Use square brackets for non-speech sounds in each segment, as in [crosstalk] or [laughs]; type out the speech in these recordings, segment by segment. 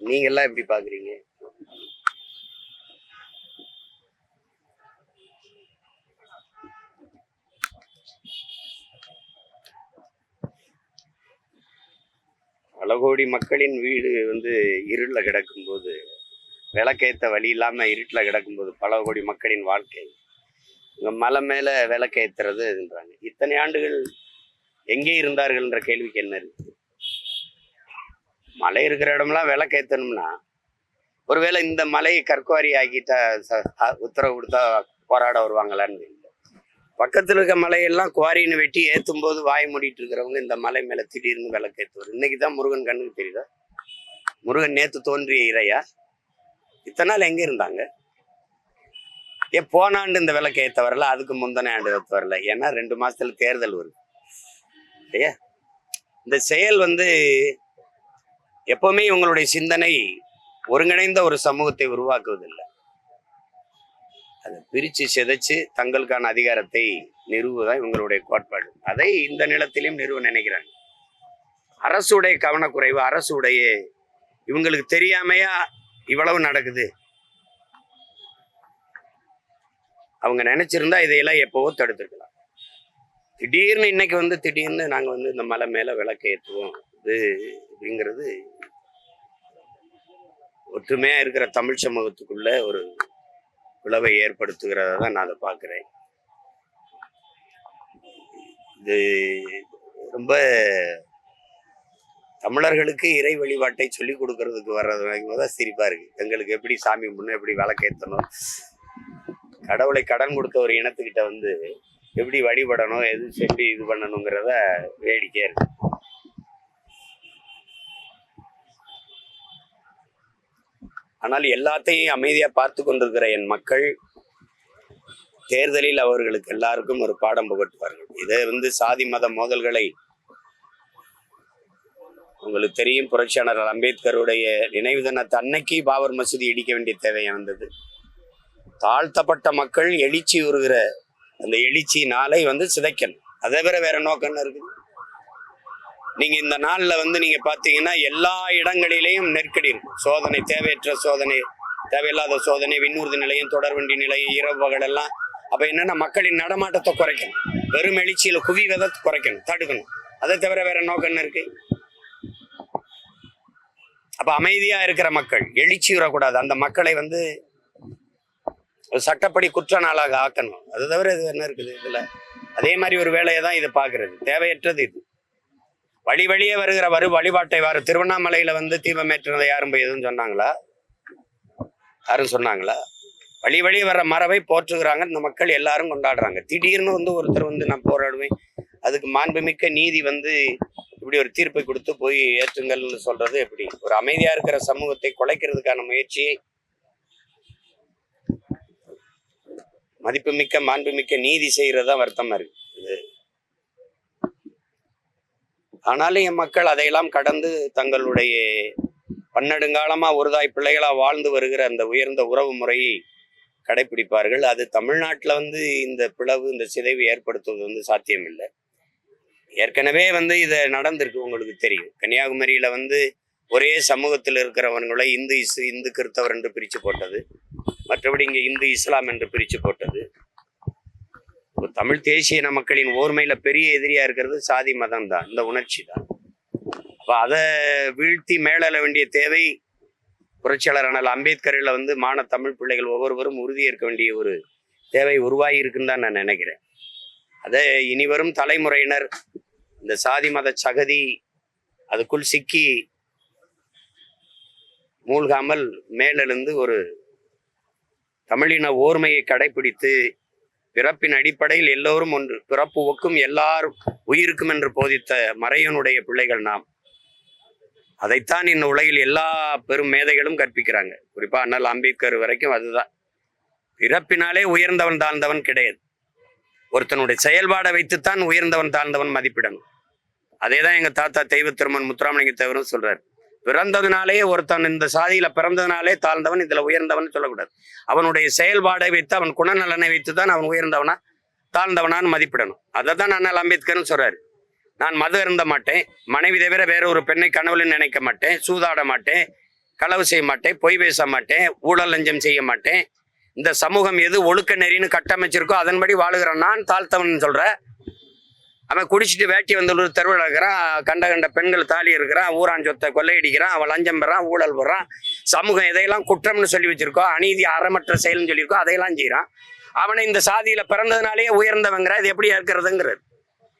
நீங்க எல்லாம் எப்படி பாக்குறீங்க பல கோடி மக்களின் வீடு வந்து இருளில் கிடக்கும்போது விளக்கேத்த வழி இல்லாம இருட்டில் கிடக்கும்போது பல கோடி மக்களின் வாழ்க்கை. இங்க மலை மேல விளக்கேத்துறதுன்றாங்க இத்தனை ஆண்டுகள் எங்கே இருந்தார்கள் என்ற கேள்விக்கு என்ன இருக்கு? மலை இருக்கிற இடம்லாம் விளக்கேத்தணும்னா ஒருவேளை இந்த மலையை கற்குவாரி ஆக்கிட்டா உத்தரவு கொடுத்தா போராட வருவாங்களான்னு தெரியல. பக்கத்துல இருக்க மலையெல்லாம் குவாரின்னு வெட்டி ஏத்தும் போது வாய் மூடிட்டு இருக்கிறவங்க இந்த மலை மேல திடீர்னு விளக்கேத்துவார் இன்னைக்கு தான் முருகன் கண்ணுக்கு தெரியுதா? முருகன் நேத்து தோன்றிய இறையா? இத்தனை நாள் எங்க இருந்தாங்க? ஏ போன ஆண்டு இந்த விளக்கு ஏத்த வரல அதுக்கு முந்தின ஆண்டு ஏற்ற வரல ஏன்னா ரெண்டு மாசத்துல தேர்தல் வருது. இல்லையா? இந்த செயல் வந்து எப்பவுமே இவங்களுடைய சிந்தனை ஒருங்கிணைந்த ஒரு சமூகத்தை உருவாக்குவதில்லை. அதை பிரிச்சு சிதைச்சு தங்களுக்கான அதிகாரத்தை நிறுவுதான் இவங்களுடைய கோட்பாடு. அதை இந்த நிலத்திலையும் நிறுவ நினைக்கிறாங்க. அரசுடைய கவனக்குறைவு அரசுடைய இவங்களுக்கு தெரியாமையா இவ்வளவு நடக்குது? அவங்க நினைச்சிருந்தா இதையெல்லாம் எப்பவோ தடுத்துருக்கலாம். திடீர்னு இன்னைக்கு வந்து திடீர்னு நாங்க வந்து இந்த மலை மேல விளக்கு ஏற்றுவோம் இது அப்படிங்கிறது ஒற்றுமையா இருக்கிற தமிழ் சமூகத்துக்குள்ள ஒரு உழவை ஏற்படுத்துகிறத தான் நான் அதை பார்க்குறேன். இது ரொம்ப தமிழர்களுக்கு இறை வழிபாட்டை சொல்லி கொடுக்கறதுக்கு வர்றது வரைக்கும் தான் சிரிப்பா இருக்கு. எங்களுக்கு எப்படி சாமி முன்னே எப்படி விளக்கேற்றணும் கடவுளை கடன் கொடுத்த ஒரு இனத்துக்கிட்ட வந்து எப்படி வழிபடணும் எது எப்படி இது பண்ணணுங்கிறத வேடிக்கை இருக்கு. ஆனால் எல்லாத்தையும் அமைதியா பார்த்து கொண்டிருக்கிற என் மக்கள் தேர்தலில் அவர்களுக்கு எல்லாருக்கும் ஒரு பாடம் புகட்டுவார்கள். இதை வந்து சாதி மத மோதல்களை உங்களுக்கு தெரியும் புரட்சியாளர் அம்பேத்கருடைய நினைவு தினத்தை அன்னைக்கு பாபர் மசூதி இடிக்க வேண்டிய தேவை வந்தது. தாழ்த்தப்பட்ட மக்கள் எழுச்சி உருகிற அந்த எழுச்சி நாளை வந்து சிதைக்கணும். அதை விட வேற நோக்கம் என்ன இருக்குது? நீங்க இந்த நாள்ல வந்து நீங்க பாத்தீங்கன்னா எல்லா இடங்களிலேயும் நெருக்கடி இருக்கும். சோதனை தேவையற்ற சோதனை தேவையில்லாத சோதனை விண்ணூர்தி நிலையம் தொடர்வண்டி நிலையம் இரவு பகல் எல்லாம். அப்ப என்னன்னா மக்களின் நடமாட்டத்தை குறைக்கணும். வெறும் எழுச்சியில குவி விதத்தை குறைக்கணும் தடுக்கணும். அதை தவிர வேற நோக்கம் என்ன இருக்கு? அப்ப அமைதியா இருக்கிற மக்கள் எழுச்சி விடக்கூடாது அந்த மக்களை வந்து சட்டப்படி குற்ற நாளாக ஆக்கணும். அது தவிர இது என்ன இருக்குது இதுல? அதே மாதிரி ஒரு வேலையை தான் இது பார்க்கறது. தேவையற்றது இது. வழி வழியே வருகிற வரு வழிபாட்டை வாரு திருவண்ணாமலையில வந்து தீபம் யாரும் போய் எதுவும் சொன்னாங்களா? யாரும் சொன்னாங்களா? வழி வழி வர்ற மரபை போற்றுகிறாங்க இந்த மக்கள் எல்லாரும் கொண்டாடுறாங்க. திடீர்னு வந்து ஒருத்தர் வந்து நான் போராடுவேன். அதுக்கு மாண்புமிக்க நீதி வந்து இப்படி ஒரு தீர்ப்பை கொடுத்து போய் ஏற்றுங்கள்னு சொல்றது எப்படி? ஒரு அமைதியா இருக்கிற சமூகத்தை குலைக்கிறதுக்கான முயற்சியை மதிப்புமிக்க மாண்புமிக்க நீதி செய்கிறதா வருத்தமா இருக்கு. இது. ஆனாலும் என் மக்கள் அதையெல்லாம் கடந்து தங்களுடைய பன்னெடுங்காலமா ஒருதாய் பிள்ளைகளா வாழ்ந்து வருகிற அந்த உயர்ந்த உறவு முறையை கடைபிடிப்பார்கள் அது தமிழ்நாட்டில் வந்து இந்த பிளவு இந்த சிதைவு ஏற்படுத்துவது வந்து சாத்தியமில்லை. ஏற்கனவே வந்து இதை நடந்திருக்கு உங்களுக்கு தெரியும். கன்னியாகுமரியில் வந்து ஒரே சமூகத்தில் இருக்கிறவங்களை இந்து இசு இந்து கிறித்தவர் என்று பிரித்து போட்டது. மற்றபடி இங்கே இந்து இஸ்லாம் என்று பிரித்து போட்டது. தமிழ் தேசிய இன மக்களின் ஓர்மையில் பெரிய எதிரியா இருக்கிறது சாதி மதம் தான். இந்த உணர்ச்சி தான். அப்போ அதை வீழ்த்தி மேலெழ வேண்டிய தேவை புரட்சியாளர் ஆனால் அம்பேத்கரில் வந்து மான தமிழ் பிள்ளைகள் ஒவ்வொருவரும் உறுதியேற்க வேண்டிய ஒரு தேவை உருவாகி இருக்குன்னு தான் நான் நினைக்கிறேன். அதை இனி வரும் தலைமுறையினர் இந்த சாதி மத சகதி அதுக்குள் சிக்கி மூழ்காமல் மேலெழுந்து ஒரு தமிழின ஓர்மையை கடைபிடித்து பிறப்பின் அடிப்படையில் எல்லோரும் ஒன்று பிறப்பு ஒக்கும் எல்லாரும் உயிருக்கும் என்று போதித்த மறையனுடைய பிள்ளைகள் நாம். அதைத்தான் இந்த உலகில் எல்லா பெரும் மேதைகளும் கற்பிக்கிறாங்க. குறிப்பா அண்ணல் அம்பேத்கர் வரைக்கும் அதுதான். பிறப்பினாலே உயர்ந்தவன் தாழ்ந்தவன் கிடையாது. ஒருத்தனுடைய செயல்பாடை வைத்துத்தான் உயர்ந்தவன் தாழ்ந்தவன் மதிப்பிடணும். அதே தான் எங்க தாத்தா தெய்வ திருமன் முத்துராமலிங்க தேவரும் சொல்றாரு. பிறந்ததுனாலே ஒருத்தன் இந்த சாதியில பிறந்ததுனாலே தாழ்ந்தவன் இதுல உயர்ந்தவன் சொல்லக்கூடாது. அவனுடைய செயல்பாடை வைத்து அவன் குணநலனை வைத்து தான் அவன் உயர்ந்தவனா தாழ்ந்தவனான்னு மதிப்பிடணும். அதை தான் அண்ணல் அம்பேத்கர்னு சொல்றாரு. நான் மது இருந்த மாட்டேன். மனைவி தவிர வேற ஒரு பெண்ணை கனவுல நினைக்க மாட்டேன். சூதாட மாட்டேன். களவு செய்ய மாட்டேன். பொய் பேச மாட்டேன். ஊழல் லஞ்சம் செய்ய மாட்டேன். இந்த சமூகம் எது ஒழுக்க நெறின்னு கட்டமைச்சிருக்கோ அதன்படி வாழுகிறேன். நான் தாழ்த்தவன் சொல்ற அவன் குடிச்சிட்டு வேட்டி வந்து ஒரு தெருவில் இருக்கிறான். கண்ட கண்ட பெண்கள் தாலி இருக்கிறான். ஊரான் சொத்தை கொள்ளையடிக்கிறான். அவன் லஞ்சம் பெறான் ஊழல் போடுறான். சமூகம் எதையெல்லாம் குற்றம்னு சொல்லி வச்சிருக்கோம் அநீதி அறமற்ற செயல்னு சொல்லியிருக்கோம் அதையெல்லாம் செய்கிறான் அவனை இந்த சாதியில பிறந்ததுனாலேயே உயர்ந்தவங்கிற இது எப்படி இருக்கிறதுங்கிறது.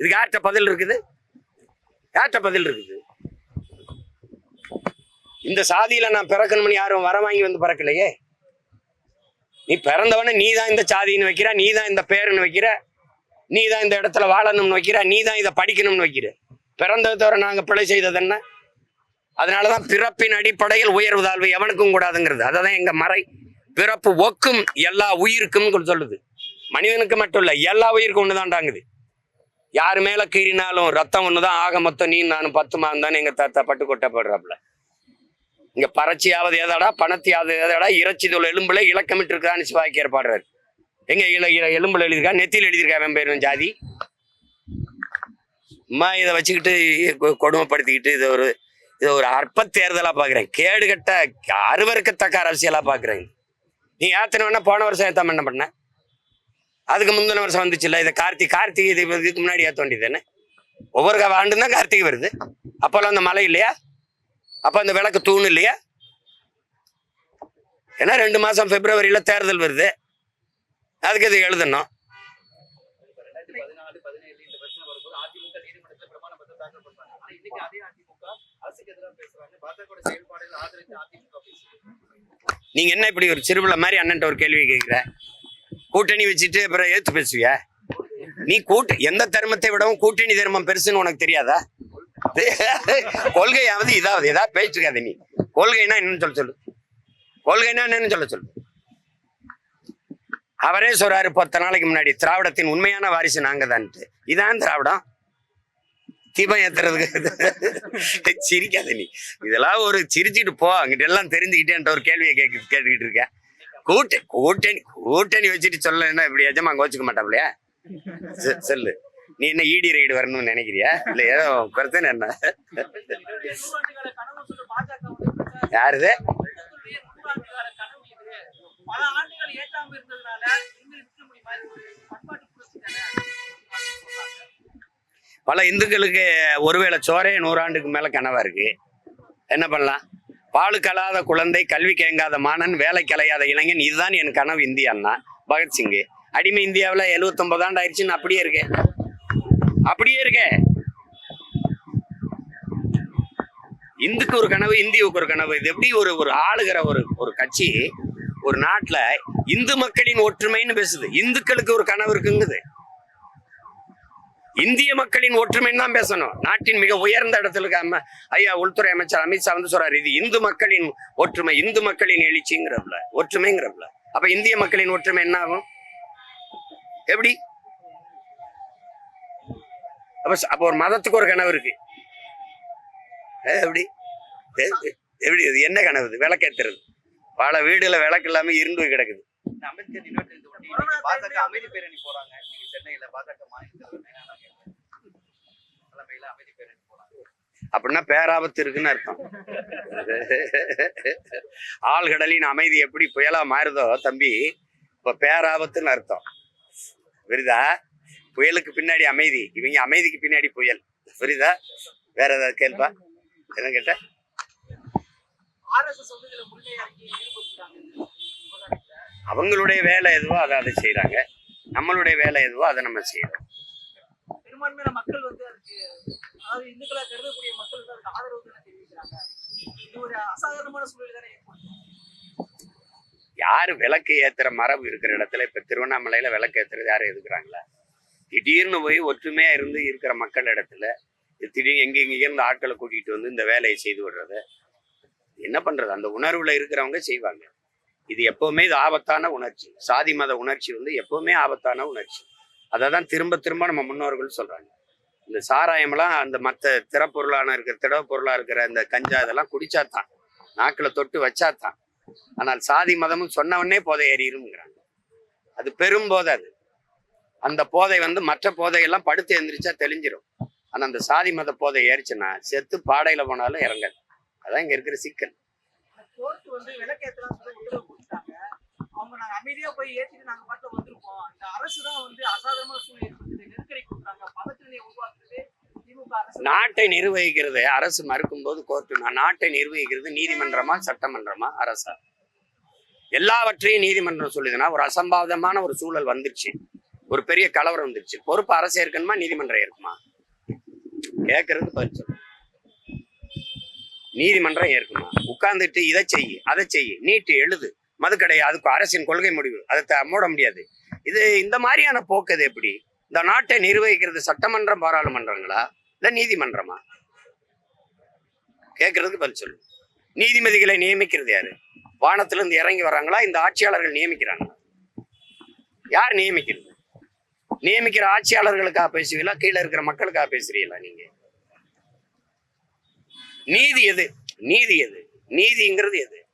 இதுக்கு யார்கிட்ட பதில் இருக்குது? யார்கிட்ட பதில் இருக்குது. இந்த சாதியில நான் பிறக்கணும்னு யாரும் வர வாங்கி வந்து பிறக்கலையே? நீ பிறந்தவன நீ தான் இந்த சாதின்னு வைக்கிற நீ தான் இந்த பேருன்னு வைக்கிற. நீ தான் இந்த இடத்துல வாழணும்னு வைக்கிற நீ தான் இதை படிக்கணும்னு வைக்கிற. பிறந்தது தவிர நாங்கள் பிழை செய்தது என்ன? அதனால தான் பிறப்பின் அடிப்படையில் உயர்வு தாழ்வு எவனுக்கும் கூடாதுங்கிறது. அதை தான் எங்கள் மறை. பிறப்பு ஒக்கும் எல்லா உயிருக்கும் சொல்லுது. மனிதனுக்கு மட்டும் இல்லை எல்லா உயிருக்கும் ஒண்ணுதான்டாங்குது யார் மேலே கீறினாலும் ரத்தம் ஒன்று தான் ஆக மொத்தம் நீ நானும் பத்துமா தானே எங்கள் தாத்தா பட்டு கொட்டப்படுறாப்புல இங்கே பறச்சியாவது ஏதாடா பணத்தியாவது ஏதாடா இறைச்சி தொழில் எலும்புல இலக்கமிட்டு இருக்கான்னு சிவாக்கியர் ஏற்பாடுறாரு எங்க இல இல எலும்புல எழுதியிருக்கா? நெத்தியில் எழுதியிருக்கா அவன் ஜாதி? அம்மா இதை வச்சுக்கிட்டு கொடுமைப்படுத்திக்கிட்டு இது ஒரு இதை ஒரு அற்ப பார்க்குறேன் கேடு கட்ட அருவருக்கத்தக்க அரசியலா பாக்குறேன். நீ ஏத்தனை வேணா போன வருஷம் ஏத்தாம என்ன பண்ண? அதுக்கு முந்தின வருஷம் வந்துச்சுல்ல இதை கார்த்தி கார்த்திகை இது இதுக்கு முன்னாடி ஏற்ற வேண்டியது தானே? ஒவ்வொரு க- ஆண்டும் தான் கார்த்திகை வருது. அப்போல்லாம் அந்த மலை இல்லையா? அப்போ அந்த விளக்கு தூண் இல்லையா? ஏன்னா ரெண்டு மாதம் பிப்ரவரியில் தேர்தல் வருது. அதுக்கு இது எழுதணும்? நீங்க என்ன இப்படி ஒரு சிறுபிள்ளை மாதிரி அண்ணன்ட்ட ஒரு கேள்வி கேட்கிற கூட்டணி வச்சுட்டு அப்புறம் ஏத்து பேசுவிய? நீ கூட்ட எந்த தர்மத்தை விடவும் கூட்டணி தர்மம் பெருசுன்னு உனக்கு தெரியாதா? கொள்கையாவது இதாவது ஏதாவது பேசிருக்காத நீ. கொள்கைனா என்னன்னு சொல்ல சொல்லு. கொள்கைனா என்னன்னு சொல்ல சொல்லு. அவரே சொல்றாரு பத்து நாளைக்கு முன்னாடி திராவிடத்தின் உண்மையான வாரிசு நாங்க தான்ட்டு இதான் திராவிடம். தீபம் ஏத்துறதுக்கு [laughs] சிரிக்காத நீ. இதெல்லாம் ஒரு சிரிச்சுட்டு போ அங்கிட்ட எல்லாம் தெரிஞ்சுக்கிட்டேன்ற ஒரு கேள்வியை கேட்க கேட்டுக்கிட்டு இருக்கேன் கூட்ட கூட்டணி கூட்டணி வச்சுட்டு சொல்லலைன்னா இப்படி எஜமா அங்க வச்சுக்க மாட்டாப்லையா? செ- சொல்லு. நீ என்ன ஈடி ரைடு வரணும்னு நினைக்கிறியா? இல்ல ஏதோ பிரச்சனை என்ன? யாருது இந்துக்களுடைய நூறாண்டுகால கனவு இது பல ஆண்டுகள் ஏற்றாம இருந்ததுனால பல இந்துக்களுக்கு ஒருவேளை சோரே நூறாண்டுக்கு மேலே கனவாக இருக்கு. என்ன பண்ணலாம்? பாலு கலாத குழந்தை கல்வி கேங்காத மாணன் வேலை கலையாத இளைஞன் இதுதான் என் கனவு இந்தியான்னா பகத்சிங்கு அடிமை இந்தியாவில் 79 ஆண்டு ஆயிடுச்சுன்னு அப்படியே இருக்கேன் அப்படியே இருக்கேன் இந்துக்கு ஒரு கனவு இந்தியாவுக்கு ஒரு கனவு. இது எப்படி ஒரு ஒரு ஆளுகிற ஒரு ஒரு கட்சி ஒரு நாட்டுல இந்து மக்களின் ஒற்றுமைன்னு பேசுது. இந்துக்களுக்கு ஒரு கனவு இருக்குங்குது. இந்திய மக்களின் ஒற்றுமைன்னு தான் பேசணும். நாட்டின் மிக உயர்ந்த இடத்துல இருக்க ஐயா உள்துறை அமைச்சர் அமித்ஷா வந்து சொல்றாரு இது இந்து மக்களின் ஒற்றுமை இந்து மக்களின் எழுச்சிங்கிறதுல ஒற்றுமைங்கிறதுல. அப்ப இந்திய மக்களின் ஒற்றுமை என்ன ஆகும்? எப்படி? அப்ப அப்ப ஒரு மதத்துக்கு ஒரு கனவு இருக்கு. எப்படி? எப்படி? இது என்ன கனவு விளக்கேத்துறது. பல வீடுல விளக்கு இல்லாம இருண்டு போய் கிடக்குது. அம்பேத்கர் பாஜக அமைதி பேரணி போறாங்க. நீங்க சென்னையில பாஜக மாநில தலைமையில அமைதி பேரணி போறாங்க. அப்படின்னா பேராபத்து இருக்குன்னு அர்த்தம். ஆழ்கடலின் அமைதி எப்படி புயலா மாறுதோ தம்பி இப்ப பேராபத்துன்னு அர்த்தம். புரியுதா? புயலுக்கு பின்னாடி அமைதி இவங்க அமைதிக்கு பின்னாடி புயல். புரியுதா? வேற ஏதாவது கேள்வா என்ன கேட்ட ஆர்எஸ்எஸ் வந்து இதுல முன்னே இறங்கி ஈடுபட்டுட்டாங்க விவகாரத்துல. அவங்களுடைய வேலை எதுவோ அதை அதை செய்றாங்க. நம்மளுடைய வேலை எதுவோ அதை நம்ம செய்யறோம். பெரும்பான்மையான மக்கள் வந்து அதுக்கு அதாவது இந்துக்களா கருதக்கூடிய மக்கள் வந்து அதுக்கு ஆதரவு தானே தெரிவிக்கிறாங்க. இது ஒரு அசாதாரணமான சூழல் தானே ஏற்படுத்தும் யாரு விளக்கு ஏத்துற மரபு இருக்கிற இடத்துல இப்ப திருவண்ணாமலையில விளக்கு ஏத்துறது யாரும் எதுக்குறாங்களா? திடீர்னு போய் ஒற்றுமையா இருந்து இருக்கிற மக்கள் இடத்துல திடீர்னு எங்க எங்க இருந்து ஆட்களை கூட்டிட்டு வந்து இந்த வேலையை செய்து விடுறது என்ன பண்றது? அந்த உணர்வுல இருக்கிறவங்க செய்வாங்க. இது எப்பவுமே இது ஆபத்தான உணர்ச்சி. சாதி மத உணர்ச்சி வந்து எப்பவுமே ஆபத்தான உணர்ச்சி. அதை தான் திரும்ப திரும்ப நம்ம முன்னோர்கள் சொல்றாங்க. இந்த சாராயம்லாம் அந்த மற்ற திறப்பொருளான இருக்கிற திடவ பொருளா இருக்கிற அந்த கஞ்சா இதெல்லாம் குடிச்சாதான் நாக்கில் தொட்டு வச்சாதான் ஆனால் சாதி மதமும் சொன்னவொடனே போதை ஏறிடும்ங்கிறாங்க அது பெரும் போதை அது. அந்த போதை வந்து மற்ற போதையெல்லாம் படுத்து எந்திரிச்சா தெளிஞ்சிரும். ஆனா அந்த சாதி மத போதை ஏறிச்சுன்னா செத்து பாடையில போனாலும் இறங்காது. அதான் இங்க இருக்கிற சிக்கல். கோர்ட் அமைதியா போய் ஏத்திட்டு நாங்க பாட்டுல வந்திருக்கோம். இந்த அரசு தான் வந்து சூழ்நிலை நெருக்கடி கொடுக்குறாங்க. உருவாக்குறது அரசு. நாட்டை நிர்வகிக்கிறது அரசு மறுக்கும் போது கோர்ட்டு நாட்டை நிர்வகிக்கிறது நீதிமன்றமா சட்டமன்றமா? அரசா? எல்லாவற்றையும் நீதிமன்றம் சொல்லுதுன்னா ஒரு அசம்பாவிதமான ஒரு சூழல் வந்துருச்சு. ஒரு பெரிய கலவரம் வந்துருச்சு. பொறுப்பு அரசு இருக்கணுமா? நீதிமன்றம் இருக்குமா? கேட்கறது பதில் நீதிமன்றம் ஏற்குமா? உட்கார்ந்துட்டு இதை செய் அதை செய் நீட்டு எழுது. மதுக்கடை அதுக்கு அரசின் கொள்கை முடிவு. அதை மூட முடியாது. இது இந்த மாதிரியான போக்கு அது எப்படி? இந்த நாட்டை நிர்வகிக்கிறது சட்டமன்றம் பாராளுமன்றங்களா? இல்லை நீதிமன்றமா? கேட்கறதுக்கு பதில் சொல்லு. நீதிமதிகளை நியமிக்கிறது யாரு? வானத்துல இருந்து இறங்கி வர்றாங்களா? இந்த ஆட்சியாளர்கள் நியமிக்கிறாங்களா? யார் நியமிக்கிறது? நியமிக்கிற ஆட்சியாளர்களுக்காக பேசுவீங்களா? கீழே இருக்கிற மக்களுக்காக பேசுறீங்களா நீங்க? நீதி எது? நீதி எது? நீதிங்கிறது எது?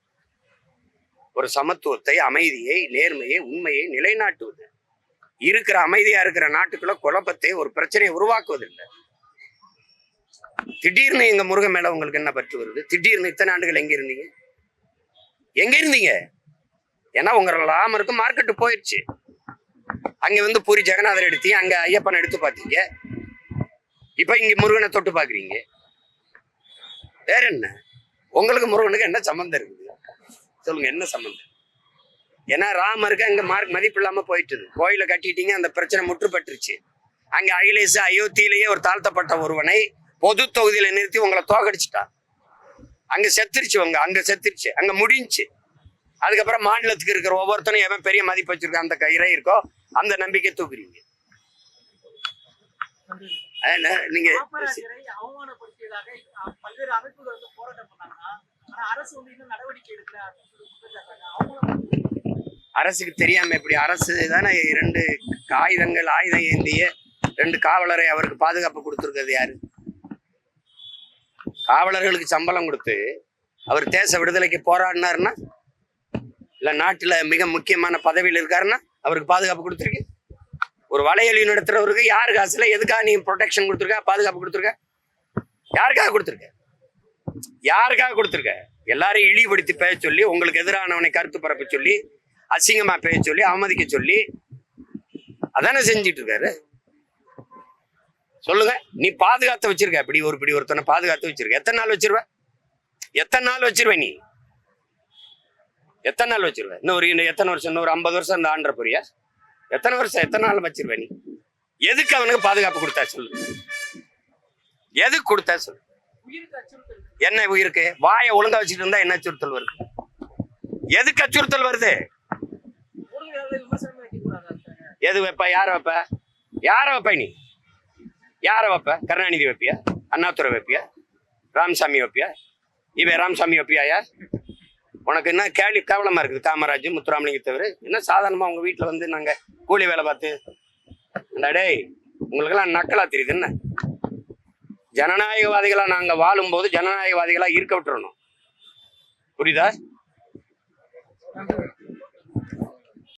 ஒரு சமத்துவத்தை அமைதியை நேர்மையை உண்மையை நிலைநாட்டுவது. இருக்கிற அமைதியா இருக்கிற நாட்டுக்குள்ள குழப்பத்தை ஒரு பிரச்சனையை உருவாக்குவதில்லை. திடீர்னு எங்க முருகன் மேல உங்களுக்கு என்ன பற்று வருது? திடீர்னு இத்தனை ஆண்டுகள் எங்க இருந்தீங்க? எங்க இருந்தீங்க? ஏன்னா உங்க ராமருக்கு மார்க்கெட்டு போயிடுச்சு அங்க வந்து பூரி ஜெகநாதர் எடுத்தீங்க அங்க ஐயப்பன் எடுத்து பார்த்தீங்க. இப்ப இங்க முருகனை தொட்டு பாக்குறீங்க வேற என்ன? உங்களுக்கு முருகனுக்கு என்ன சம்மந்தம் இருக்குது? சொல்லுங்க என்ன சம்மந்தம் ஏன்னா ராமருக்கு அங்க மார்க் மதிப்பு இல்லாம போயிட்டுது. கோயிலை கட்டிட்டீங்க அந்த பிரச்சனை முற்றுப்பட்டுருச்சு. அங்க அகிலேஷ் அயோத்தியிலேயே ஒரு தாழ்த்தப்பட்ட ஒருவனை பொது தொகுதியில நிறுத்தி உங்களை தோக்கடிச்சிட்டான் அங்க செத்துருச்சு உங்க அங்க செத்துருச்சு அங்க முடிஞ்சுச்சு அதுக்கப்புறம் மாநிலத்துக்கு இருக்கிற ஒவ்வொருத்தனும் எவன் பெரிய மதிப்பு வச்சிருக்கான் அந்த கயிறை இருக்கோ அந்த நம்பிக்கை தூக்குறீங்க. நீங்க அரசுக்கு தெரியாம எப்படி அரசு தானே இரண்டு ஆயுதங்கள் ஆயுதம் ஏந்திய ரெண்டு காவலரை அவருக்கு பாதுகாப்பு கொடுத்துருக்கிறது யாரு? காவலர்களுக்கு சம்பளம் கொடுத்து அவர் தேச விடுதலைக்கு போராடினாருன்னா? இல்ல நாட்டுல மிக முக்கியமான பதவியில் இருக்காருன்னா அவருக்கு பாதுகாப்பு கொடுத்துருக்கு ஒரு வலையொலி நடத்துறவருக்கு யாரு காசுல எதுக்காக நீ ப்ரொடெக்ஷன் கொடுத்துருக்க பாதுகாப்பு கொடுத்துருக்க? யாருக்காக கொடுத்துருக்க? யாருக்காக கொடுத்துருக்க? எல்லாரையும் இழிவுபடுத்தி பேச சொல்லி உங்களுக்கு எதிரானவனை கருத்து பரப்ப சொல்லி அசிங்கமா பேச சொல்லி அவமதிக்க சொல்லி அதானே செஞ்சிட்டு இருக்காரு? சொல்லுங்க. நீ பாதுகாத்து வச்சிருக்க. இப்படி ஒரு இப்படி ஒருத்தனை பாதுகாத்து வச்சிருக்க. எத்தனை நாள் வச்சிருவ? எத்தனை நாள் வச்சிருவ நீ? எத்தனை நாள் வச்சிருவ? இன்னும் ஒரு எத்தனை வருஷம்? இன்னும் ஒரு ஐம்பது வருஷம் இந்த ஆண்டற போறியா? எத்தனை வருஷம் எத்தனை நாள் வச்சிருவே நீ? எதுக்கு அவனுக்கு பாதுகாப்பு கொடுத்தா சொல்லு? எதுக்கு கொடுத்தா சொல்லு? என்ன உயிருக்கு? வாயை ஒழுங்கா வச்சுட்டு இருந்தா என்ன அச்சுறுத்தல் வருது? எதுக்கு அச்சுறுத்தல் வருது? எது வைப்ப? யார வைப்ப? யார வைப்ப நீ? யார வைப்ப? கருணாநிதி வைப்பியா? அண்ணாதுரை வைப்பியா? ராமசாமி வைப்பியா? இவன் ராமசாமி வைப்பியாயா உனக்கு என்ன கேள்வி கேவலமா இருக்குது காமராஜ் முத்துராமலிங்க தவிர என்ன சாதாரணமா உங்க வீட்டுல வந்து நாங்க கூலி வேலை பார்த்து. இந்த டேய் உங்களுக்கெல்லாம் நக்கலா தெரியுது என்ன? ஜனநாயகவாதிகளாக நாங்கள் வாழும்போது ஜனநாயகவாதிகளாக இருக்க விட்டுறணும். புரியுதா?